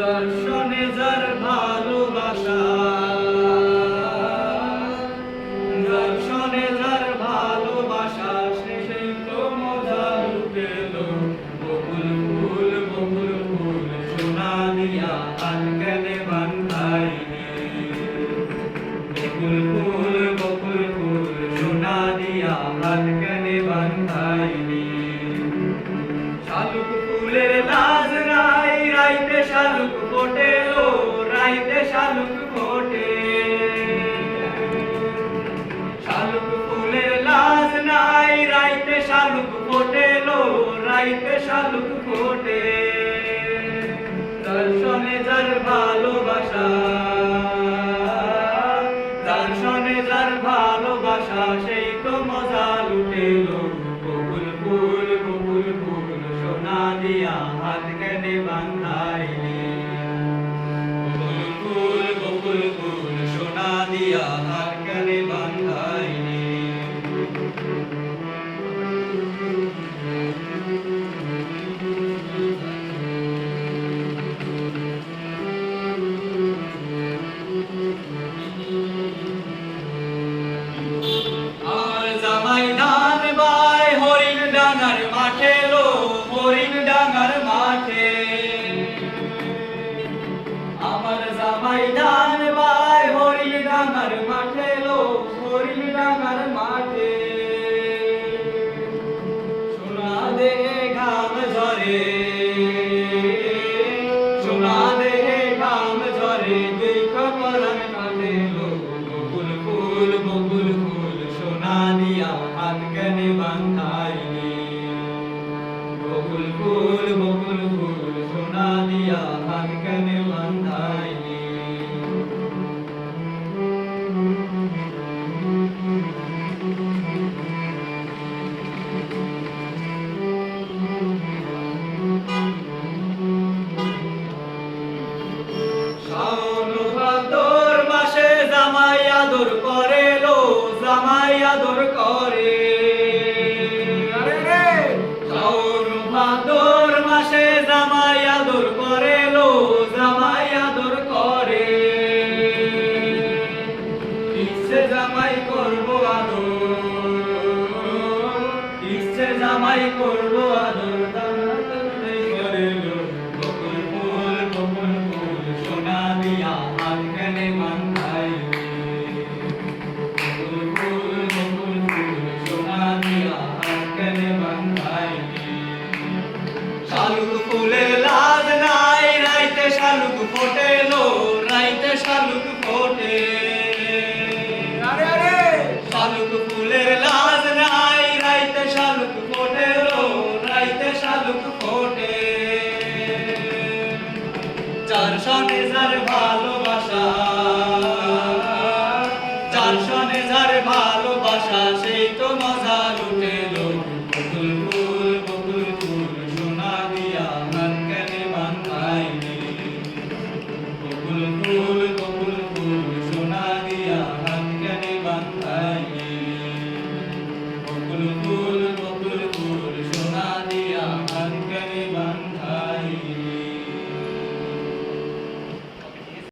দর্শনে যার ভালোবাসা। দর্শনে যার ভালোবাসা, সে সেই তো মজা লুটেল। বকুল ফুল বকুল ফুল সোনা দিয়া আনকানে বান্ধাইনি? বকুল ফুল বকুল ফুল সোনা দিয়া আনকানে শালুক ফোটে, ও রাইতে শালুক ফোটে। শালুক ফুলের লাজ নাই, রাইতে শালুক ফোটে, লো রাইতে শালুক ফোটে। দর্শনে যার ভালোবাসা, দর্শনে যার ভালোবাসা, সেই তো মজা লুটেলো। ধান বাই হরিণ ডাঙার মাঠে লো হরিণ ডাঙার মাঠে। সোনা দে ঘাম ঝরে, সোনা দে ঘাম ঝরে দেখ পরাণ কাটে লো বকুল ফুল বকুল ফুল, সোনা দিয়া হাত কেনে বান্ধাইনি আদর করে। শাওন আদর করে লো, জামাই আদর করে। ইচ্ছে জামাই করব আদর। ইচ্ছে জামাই করব আদর। করে শালুক